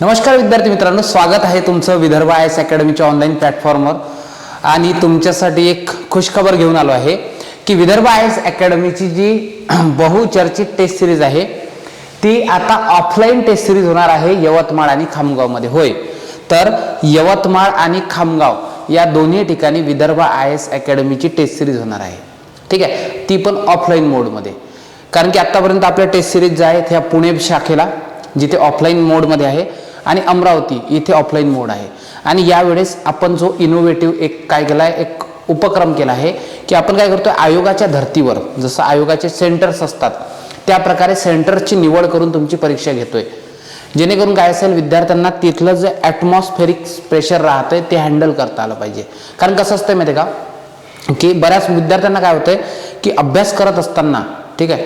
नमस्कार विद्यार्थी मित्रांनो स्वागत आहे तुमचं विदर्भ आय एस अकॅडमीच्या ऑनलाईन प्लॅटफॉर्मवर आणि तुमच्यासाठी एक खुशखबर घेऊन आलो आहे की विदर्भ आय एस अकॅडमीची जी बहुचर्चित टेस्ट सिरीज आहे ती आता ऑफलाईन टेस्ट सिरीज होणार आहे यवतमाळ आणि खामगावमध्ये. होय. तर यवतमाळ आणि खामगाव या दोन्ही ठिकाणी विदर्भ आय एस अकॅडमीची टेस्ट सिरीज होणार आहे. ठीक आहे? ती पण ऑफलाईन मोडमध्ये कारण की आत्तापर्यंत आपल्या टेस्ट सिरीज ज्या आहेत ह्या पुणे शाखेला जिथे ऑफलाईन मोडमध्ये आहे आणि अमरावती इथे ऑफलाईन मोड आहे. आणि यावेळेस आपण जो इनोव्हेटिव्ह एक काय केला आहे एक उपक्रम केला आहे की आपण काय करतो आयोगाच्या धर्तीवर जसं आयोगाचे सेंटर्स असतात त्या प्रकारे सेंटरची निवड करून तुमची परीक्षा घेतोय. जेणेकरून काय असेल विद्यार्थ्यांना तिथलं जे ॲटमॉस्फेरिक प्रेशर राहतंय ते हँडल करता आलं पाहिजे. कारण कसं असतंय माहिती आहे का? की बऱ्याच विद्यार्थ्यांना काय होतंय की अभ्यास करत असताना ठीक आहे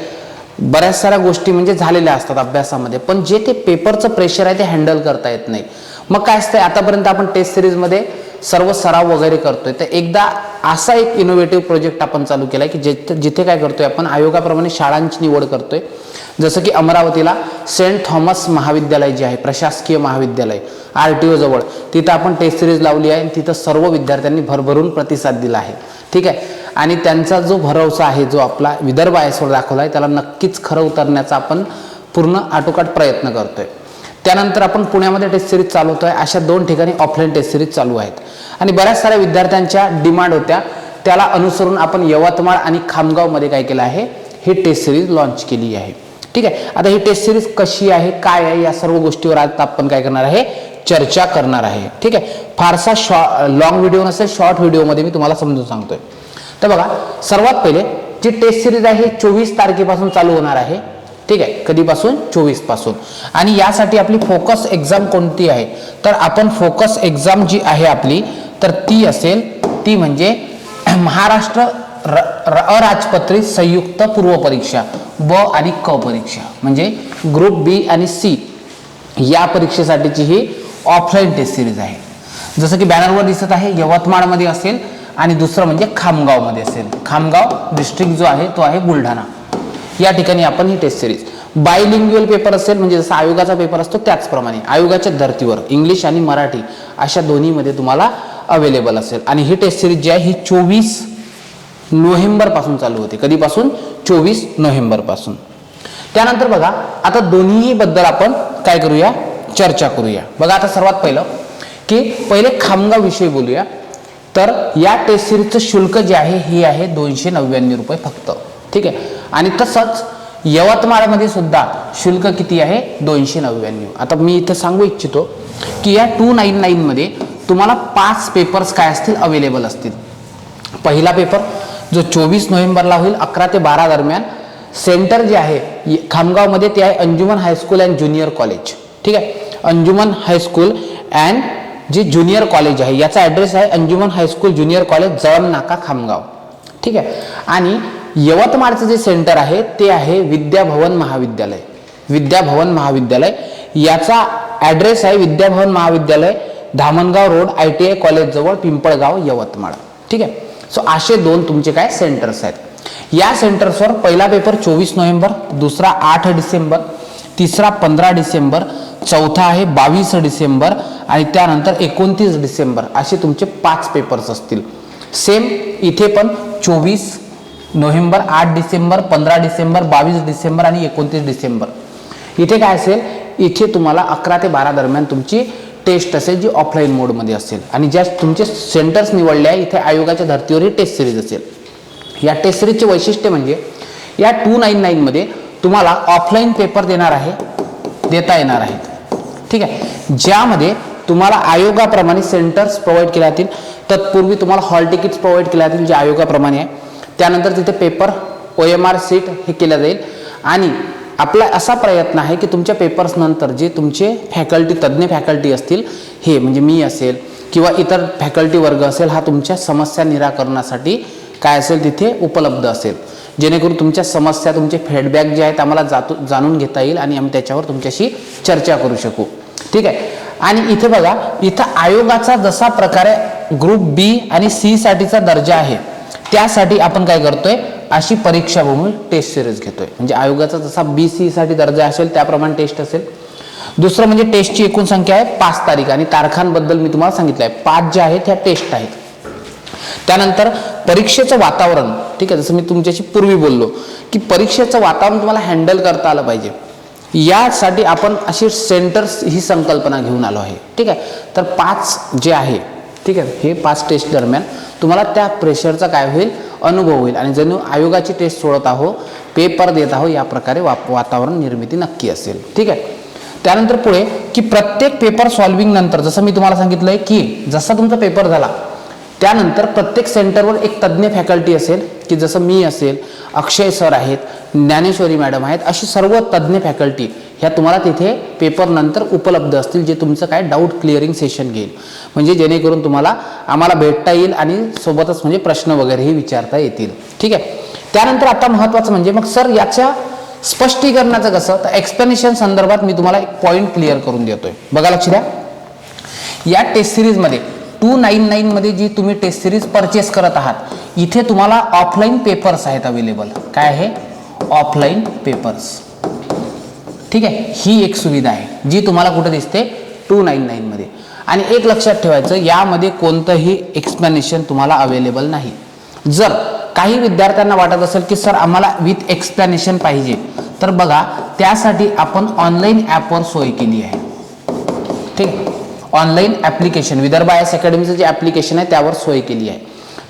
बऱ्याच साऱ्या गोष्टी म्हणजे झालेल्या असतात अभ्यासामध्ये पण जे ते पेपरचं प्रेशर आहे ते हँडल करता येत नाही. मग काय असतंय? आतापर्यंत आपण टेस्ट सिरीजमध्ये सर्व सराव वगैरे करतोय. तर एकदा असा एक इनोव्हेटिव्ह प्रोजेक्ट आपण चालू केला की जिथे जिथे काय करतोय आपण? आयोगाप्रमाणे शाळांची निवड करतोय. जसं की अमरावतीला सेंट थॉमस महाविद्यालय जे आहे प्रशासकीय महाविद्यालय आर टी ओ जवळ तिथं आपण टेस्ट सिरीज लावली आहे आणि तिथं सर्व विद्यार्थ्यांनी भरभरून प्रतिसाद दिला आहे. ठीक आहे? आणि त्यांचा जो भरवसा आहे जो आपला विदर्भ आयसवर दाखवला आहे त्याला नक्कीच खरं उतरण्याचा आपण पूर्ण आटोकाट प्रयत्न करतोय. त्यानंतर आपण पुण्यामध्ये टेस्ट सिरीज चालवतो आहे अशा दोन ठिकाणी ऑफलाईन टेस्ट सिरीज चालू आहेत. आणि बऱ्याच साऱ्या विद्यार्थ्यांच्या डिमांड होत्या. त्याला अनुसरून आपण यवतमाळ आणि खामगावमध्ये काय केलं आहे? ही टेस्ट सिरीज लॉन्च केली आहे. ठीक आहे? आता ही टेस्ट सिरीज कशी आहे काय आहे या सर्व गोष्टीवर आता आपण काय करणार आहे? चर्चा करणार आहे. ठीक आहे? फारसा शॉ लॉंग व्हिडिओ नसेल शॉर्ट व्हिडिओमध्ये मी तुम्हाला समजून सांगतोय. तर बघा सर्वात पहिले जी टेस्ट सिरीज आहे चोवीस तारखेपासून चालू होणार आहे. ठीक आहे? कधीपासून? चोवीसपासून. आणि यासाठी आपली फोकस एक्झाम कोणती आहे? तर आपण फोकस एक्झाम जी आहे आपली तर ती असेल ती म्हणजे महाराष्ट्र र अराजपत्रित संयुक्त पूर्व परीक्षा ब आणि क परीक्षा. म्हणजे ग्रुप बी आणि सी या परीक्षेसाठीची ही ऑफलाईन टेस्ट सिरीज आहे. जसं की बॅनरवर दिसत आहे यवतमाळमध्ये असेल आणि दुसरं म्हणजे खामगावमध्ये असेल. खामगाव डिस्ट्रिक्ट जो आहे तो आहे बुलढाणा. या ठिकाणी आपण ही टेस्ट सिरीज बायलिंग्युअल पेपर असेल म्हणजे जसं आयोगाचा पेपर असतो त्याचप्रमाणे. आयोगाच्या धर्तीवर इंग्लिश आणि मराठी अशा दोन्हीमध्ये तुम्हाला अवेलेबल असेल. आणि ही टेस्ट सिरीज जी आहे ही चोवीस नोव्हेंबरपासून चालू होते. कधीपासून? चोवीस नोव्हेंबरपासून त्यानंतर बघा आता दोन्ही बद्दल आपण काय करूया? चर्चा करूया. बघा आता सर्वात पहिलं की पहिले खामगाव विषयी बोलूया. तर या टेस्ट सिरीजचं शुल्क जे आहे हे आहे दोनशे नव्याण्णव रुपये फक्त. ठीक आहे? आणि तसंच यवतमाळमध्ये सुद्धा शुल्क किती आहे? दोनशे नव्याण्णव. आता मी इथं सांगू इच्छितो की या टू नाईन नाईनमध्ये तुम्हाला पाच पेपर्स काय असतील? अवेलेबल असतील. पहिला पेपर जो चोवीस नोव्हेंबरला होईल अकरा ते बारा दरम्यान सेंटर जे आहे खामगावमध्ये ते आहे Anjuman high school and junior college ठीक आहे? अंजुमन हायस्कूल अँड जे ज्युनियर कॉलेज आहे याचा ॲड्रेस आहे Anjuman high school junior college जळम नाका खामगाव. ठीक आहे? आणि यवतमाळचं जे सेंटर आहे ते आहे विद्याभवन महाविद्यालय. विद्याभवन महाविद्यालय. याचा ॲड्रेस आहे विद्याभवन महाविद्यालय Dhamangaon road I T I कॉलेजजवळ Pimpalgaon Yavatmal. ठीक आहे? सो असे दोन तुमचे काय सेंटर्स आहेत. या सेंटर्सवर पहिला पेपर चोवीस नोव्हेंबर दुसरा आठ डिसेंबर तिसरा पंधरा डिसेंबर चौथा आहे बावीस डिसेंबर आणि त्यानंतर एकोणतीस डिसेंबर असे तुमचे पाच पेपर्स असतील. सेम इथे पण चोवीस नोव्हेंबर आठ डिसेंबर पंधरा डिसेंबर बावीस डिसेंबर आणि एकोणतीस डिसेंबर. इथे काय असेल? इथे तुम्हाला अकरा ते बारा दरम्यान तुमची टेस्ट असेल जी ऑफलाईन मोडमध्ये असेल. आणि ज्या तुमचे सेंटर्स निवडले आहे इथे आयोगाच्या धर्तीवर ही टेस्ट सिरीज असेल. या टेस्ट सिरीजचे वैशिष्ट्य म्हणजे या टू नाईन नाईनमध्ये तुम्हाला ऑफलाईन पेपर देणार आहे देता येणार आहेत ठीक आहे? ज्यामध्ये तुम्हाला आयोगाप्रमाणे सेंटर्स प्रोव्हाइड केले जातील. तत्पूर्वी तुम्हाला हॉल तिकीट्स प्रोव्हाइड केल्या जातील जे आयोगाप्रमाणे आहे. त्यानंतर तिथे paper O M R sheet हे केलं जाईल. आणि आपला असा प्रयत्न आहे की तुमच्या पेपर्स नंतर जे तुमचे फॅकल्टी तज्ज्ञ फॅकल्टी असतील हे म्हणजे मी असेल किंवा इतर फॅकल्टी वर्ग असेल हा तुमच्या समस्या निराकरणासाठी काय असेल तिथे उपलब्ध असेल. जेणेकरून तुमच्या समस्या तुमचे फीडबॅक जे आहेत आम्हाला जातो जाणून घेता येईल आणि आम्ही त्याच्यावर तुमच्याशी चर्चा करू शकू. ठीक आहे? आणि इथे बघा इथं आयोगाचा जसा प्रकारे ग्रुप बी आणि सी साठीचा दर्जा आहे त्यासाठी आपण काय करतोय अशी परीक्षा म्हणून टेस्ट सिरीज घेतोय. म्हणजे आयोगाचा जसा बी सी साठी दर्जा असेल त्याप्रमाणे टेस्ट असेल. दुसरं म्हणजे टेस्टची एकूण संख्या आहे पाच तारीख आणि तारखांबद्दल मी तुम्हाला सांगितलं आहे पाच ज्या आहेत ह्या टेस्ट आहेत. त्यानंतर परीक्षेचं वातावरण ठीक आहे जसं मी तुमच्याशी पूर्वी बोललो की परीक्षेचं वातावरण तुम्हाला हँडल करता आलं पाहिजे. यासाठी आपण अशी सेंटर्स ही संकल्पना घेऊन आलो आहे. ठीक आहे? तर पाच जे आहे ठीक आहे? हे पाच टेस्ट दरम्यान तुम्हाला त्या प्रेशरचा काय होईल? अनुभव होईल. आणि जणू आयोगाची टेस्ट सोडत आहो पेपर देत आहो या प्रकारे वाप वातावरण निर्मिती नक्की असेल. ठीक आहे? त्यानंतर पुढे की प्रत्येक पेपर सॉल्विंग नंतर जसं मी तुम्हाला सांगितलं आहे की जसा तुमचा पेपर झाला त्यानंतर प्रत्येक सेंटरवर एक तज्ज्ञ फॅकल्टी असेल की जसं मी असेल अक्षय सर आहेत ज्ञानेश्वरी मॅडम आहेत अशी सर्व तज्ज्ञ फॅकल्टी ह्या तुम्हाला तिथे पेपरनंतर उपलब्ध असतील जे तुमचं काय डाऊट क्लिअरिंग सेशन घेईल. म्हणजे जेणेकरून तुम्हाला आम्हाला भेटता येईल आणि सोबतच म्हणजे प्रश्न वगैरेही विचारता येतील. ठीक आहे? त्यानंतर आता महत्त्वाचं म्हणजे मग सर याच्या स्पष्टीकरणाचं कसं? तर एक्सप्लेनेशन संदर्भात मी तुम्हाला एक पॉईंट क्लिअर करून देतोय. बघा लक्ष द्या. या टेस्ट सिरीजमध्ये टू नाईन नाईनमध्ये जी तुम्ही टेस्ट सिरीज परचेस करत आहात इथे तुम्हाला ऑफलाईन पेपर्स आहेत अवेलेबल काय आहे? ऑफलाईन पेपर्स ठीक आहे? ही एक सुविधा आहे जी तुम्हाला कुठं दिसते? टू नाईन नाईनमध्ये आणि एक लक्षात ठेवायचं यामध्ये कोणतंही एक्सप्लॅनेशन तुम्हाला अवेलेबल नाही. जर काही विद्यार्थ्यांना वाटत असेल की सर आम्हाला विथ एक्सप्लॅनेशन पाहिजे तर बघा त्यासाठी आपण ऑनलाईन ॲपवर सोय केली आहे. ठीक online application Vidarbha I S अकॅडमीचं जे ॲप्लिकेशन आहे त्यावर सोय केली आहे.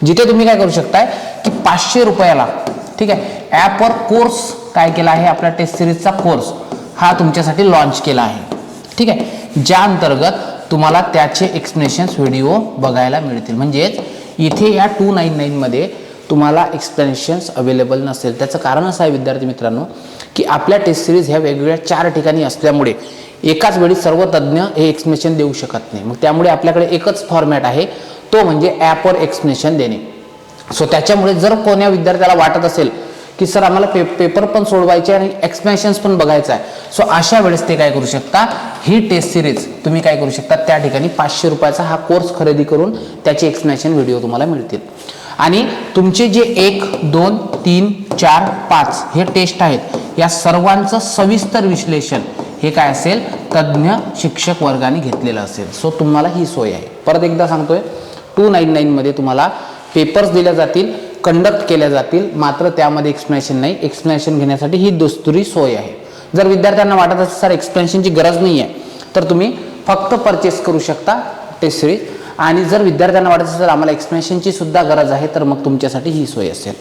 जिथे तुम्ही काय करू शकताय की पाचशे रुपयाला ठीक आहे. ॲपवर कोर्स काय केला आहे? आपल्या टेस्ट सिरीजचा कोर्स हा तुमच्यासाठी लॉन्च केला आहे. ठीक आहे. ज्या अंतर्गत तुम्हाला त्याचे एक्सप्लेनेशन्स व्हिडिओ बघायला मिळतील. म्हणजेच इथे या टू नाईन नाईनमध्ये तुम्हाला एक्सप्लेनेशन्स अवेलेबल नसेल. त्याचं कारण असं आहे विद्यार्थी मित्रांनो की आपल्या टेस्ट सिरीज ह्या वेगवेगळ्या चार ठिकाणी असल्यामुळे एकाच वेळी सर्व तज्ज्ञ हे एक्सप्लेनेशन देऊ शकत नाही. मग त्यामुळे आपल्याकडे एकच फॉर्मॅट आहे. तो म्हणजे ॲपवर एक्सप्लेनेशन देणे. सो त्याच्यामुळे जर कोण्या विद्यार्थ्याला वाटत असेल की सर आम्हाला पे पेपर पण सोडवायचे आणि एक्सपेन्शन्स पण बघायचं आहे. सो अशा वेळेस ते काय करू शकता? ही टेस्ट सिरीज तुम्ही काय करू शकता? त्या ठिकाणी पाचशे रुपयाचा हा कोर्स खरेदी करून त्याचे एक्सप्लेनेशन व्हिडिओ तुम्हाला मिळतील. आणि तुमचे जे एक दोन तीन चार पाच हे टेस्ट आहेत या सर्वांचं सविस्तर विश्लेषण हे काय असेल? तज्ज्ञ शिक्षक वर्गाने घेतलेलं असेल. सो तुम्हाला ही सोय आहे. परत एकदा सांगतोय टू नाईन नाईनमध्ये तुम्हाला पेपर्स दिल्या जातील कंडक्ट केल्या जातील मात्र त्यामध्ये एक्सप्लेनेशन नाही. एक्सप्लेनेशन घेण्यासाठी ही दुस्तुरी सोय आहे. जर विद्यार्थ्यांना वाटत असेल सर एक्सप्लेनेशनची गरज नाही आहे तर तुम्ही फक्त परचेस करू शकता टेस्ट सिरीज आणि जर विद्यार्थ्यांना वाटत असेल आम्हाला एक्सप्लेनेशनची सुद्धा गरज आहे तर मग तुमच्यासाठी ही सोय असेल.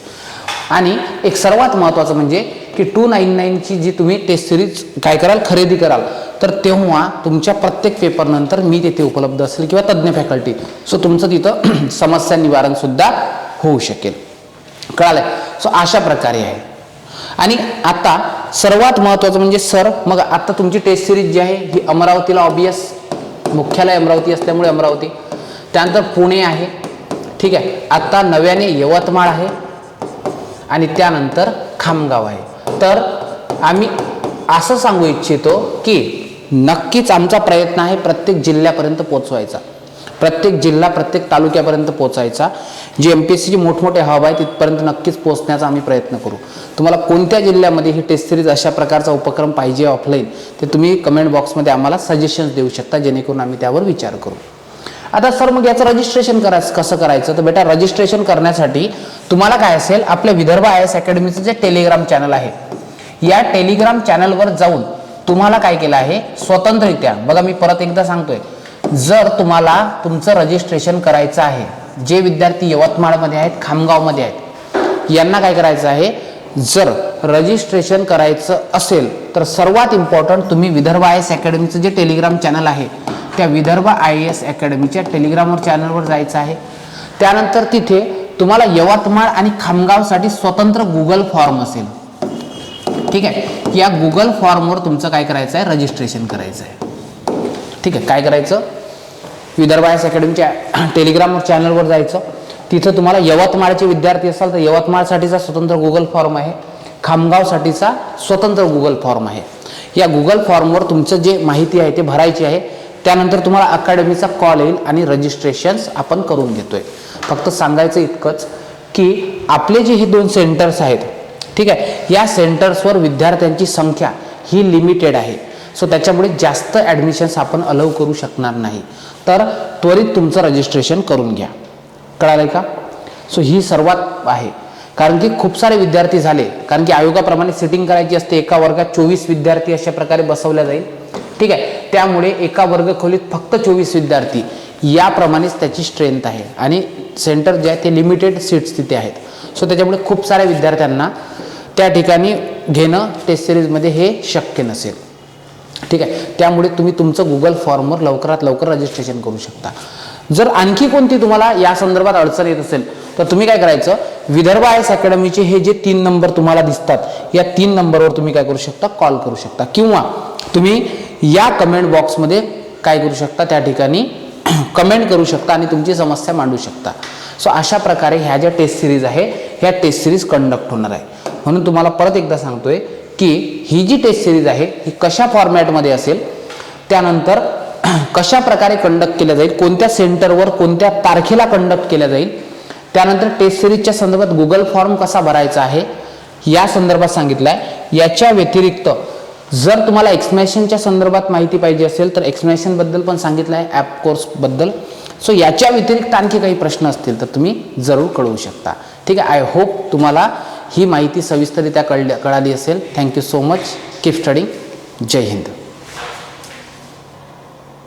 आणि एक सर्वात महत्त्वाचं म्हणजे की टू नाईन नाईनची जी तुम्ही टेस्ट सिरीज काय कराल खरेदी कराल तर तेव्हा तुमच्या प्रत्येक पेपरनंतर मी तिथे उपलब्ध असेल किंवा तज्ज्ञ फॅकल्टी सो तुमचं तिथं समस्या निवारण सुद्धा होऊ शकेल. कळालं सो अशा प्रकारे आहे. आणि आता सर्वात महत्त्वाचं म्हणजे सर मग आता तुमची टेस्ट सिरीज जी आहे ही अमरावतीला ऑबियस मुख्यालय अमरावती असल्यामुळे अमरावती. त्यानंतर पुणे आहे. ठीक आहे? आता नव्याने यवतमाळ आहे. आणि त्यानंतर खामगाव आहे. तर आम्ही असं सांगू इच्छितो की नक्कीच आमचा प्रयत्न आहे प्रत्येक जिल्ह्यापर्यंत पोचवायचा प्रत्येक जिल्हा प्रत्येक तालुक्यापर्यंत पोचायचा जे एम पी एस सीचे मोठमोठे हब आहे तिथपर्यंत नक्कीच पोचण्याचा आम्ही प्रयत्न करू. तुम्हाला कोणत्या जिल्ह्यामध्ये ही टेस्ट सिरीज अशा प्रकारचा उपक्रम पाहिजे ऑफलाईन ते तुम्ही कमेंट बॉक्समध्ये आम्हाला सजेशन्स देऊ शकता जेणेकरून आम्ही त्यावर विचार करू. आता सर मग याचं रजिस्ट्रेशन करायचं कसं करायचं? तर बेटा रजिस्ट्रेशन करण्यासाठी तुम्हाला काय असेल आपल्या विदर्भ आय एस अकॅडमीचं जे टेलिग्राम चॅनल आहे या टेलिग्राम चॅनलवर जाऊन तुम्हाला काय केलं आहे स्वतंत्ररित्या बघा मी परत एकदा सांगतोय जर तुम्हाला तुमचं रजिस्ट्रेशन करायचं आहे जे विद्यार्थी यवतमाळमध्ये आहेत खामगावमध्ये आहेत यांना काय करायचं आहे जर रजिस्ट्रेशन करायचं असेल तर सर्वात इम्पॉर्टंट तुम्ही विदर्भ आय एस अकॅडमीचं जे टेलिग्राम चॅनल आहे त्या विदर्भ आय एस अकॅडमीच्या टेलिग्रामवर चॅनलवर जायचं आहे. त्यानंतर तिथे तुम्हाला यवतमाळ आणि खामगावसाठी स्वतंत्र गुगल फॉर्म असेल. ठीक आहे? या गुगल फॉर्मवर तुमचं काय करायचं आहे रजिस्ट्रेशन करायचं आहे ठीक आहे? काय करायचं? विदर्भ आय एस अकॅडमीच्या टेलिग्रामवर चॅनलवर जायचं. तिथं तुम्हाला यवतमाळचे विद्यार्थी असाल तर यवतमाळसाठीचा स्वतंत्र गुगल फॉर्म आहे. खामगावसाठीचा स्वतंत्र गुगल फॉर्म आहे. या गुगल फॉर्मवर तुमचं जे माहिती आहे ते भरायची आहे. त्यानंतर तुम्हाला अकॅडमीचा कॉल येईल आणि रजिस्ट्रेशन्स आपण करून घेतोय. फक्त सांगायचं इतकंच की आपले जे हे दोन सेंटर्स आहेत ठीक आहे या सेंटर्सवर विद्यार्थ्यांची संख्या ही लिमिटेड आहे. सो त्याच्यामुळे जास्त ॲडमिशन्स आपण अलाव करू शकणार नाही. तर त्वरित तुमचं रजिस्ट्रेशन करून घ्या. कळालं का? सो ही सर्वात आहे. कारण की खूप सारे विद्यार्थी झाले. कारण की आयोगाप्रमाणे सिटिंग करायची असते एका वर्गात चोवीस विद्यार्थी अशा प्रकारे बसवल्या जाईल. ठीक आहे त्यामुळे एका वर्ग खोलीत फक्त चोवीस विद्यार्थी. याप्रमाणेच त्याची स्ट्रेंथ आहे. आणि सेंटर जे आहे ते लिमिटेड सीट्स तिथे आहेत. सो त्याच्यामुळे खूप साऱ्या विद्यार्थ्यांना त्या ठिकाणी घेणं टेस्ट सिरीजमध्ये हे शक्य नसेल. ठीक आहे? त्यामुळे तुम्ही तुमचं गुगल फॉर्मवर लवकरात लवकर रजिस्ट्रेशन करू शकता. जर आणखी कोणती तुम्हाला या संदर्भात अडचण येत असेल तर तुम्ही काय करायचं? विदर्भ एस अकॅडमीचे हे जे तीन नंबर तुम्हाला दिसतात या तीन नंबरवर तुम्ही काय करू शकता? कॉल करू शकता. किंवा तुम्ही या कमेंट बॉक्समध्ये काय करू शकता? त्या ठिकाणी कमेंट करू शकता आणि तुमची समस्या मांडू शकता. सो अशा प्रकारे ह्या ज्या टेस्ट सिरीज आहे ह्या टेस्ट सिरीज कंडक्ट होणार आहे. म्हणून तुम्हाला परत एकदा सांगतोय की ही जी टेस्ट सिरीज आहे ही कशा फॉर्मॅटमध्ये असेल त्यानंतर कशा प्रकारे कंडक्ट केल्या जाईल कोणत्या सेंटरवर कोणत्या तारखेला कंडक्ट केल्या जाईल त्यानंतर टेस्ट सिरीजच्या संदर्भात गुगल फॉर्म कसा भरायचा आहे या संदर्भात सांगितलं आहे याच्या व्यतिरिक्त जर तुम्हाला एक्समॅशनच्या संदर्भात माहिती पाहिजे असेल तर एक्समॅशनबद्दल पण सांगितलं आहे ॲप कोर्सबद्दल सो याच्या व्यतिरिक्त आणखी काही प्रश्न असतील तर तुम्ही जरूर कळवू शकता. ठीक आहे आय होप तुम्हाला ही माहिती सविस्तरित्या कळल्या कळाली असेल. Thank you so much keep studying Jai Hind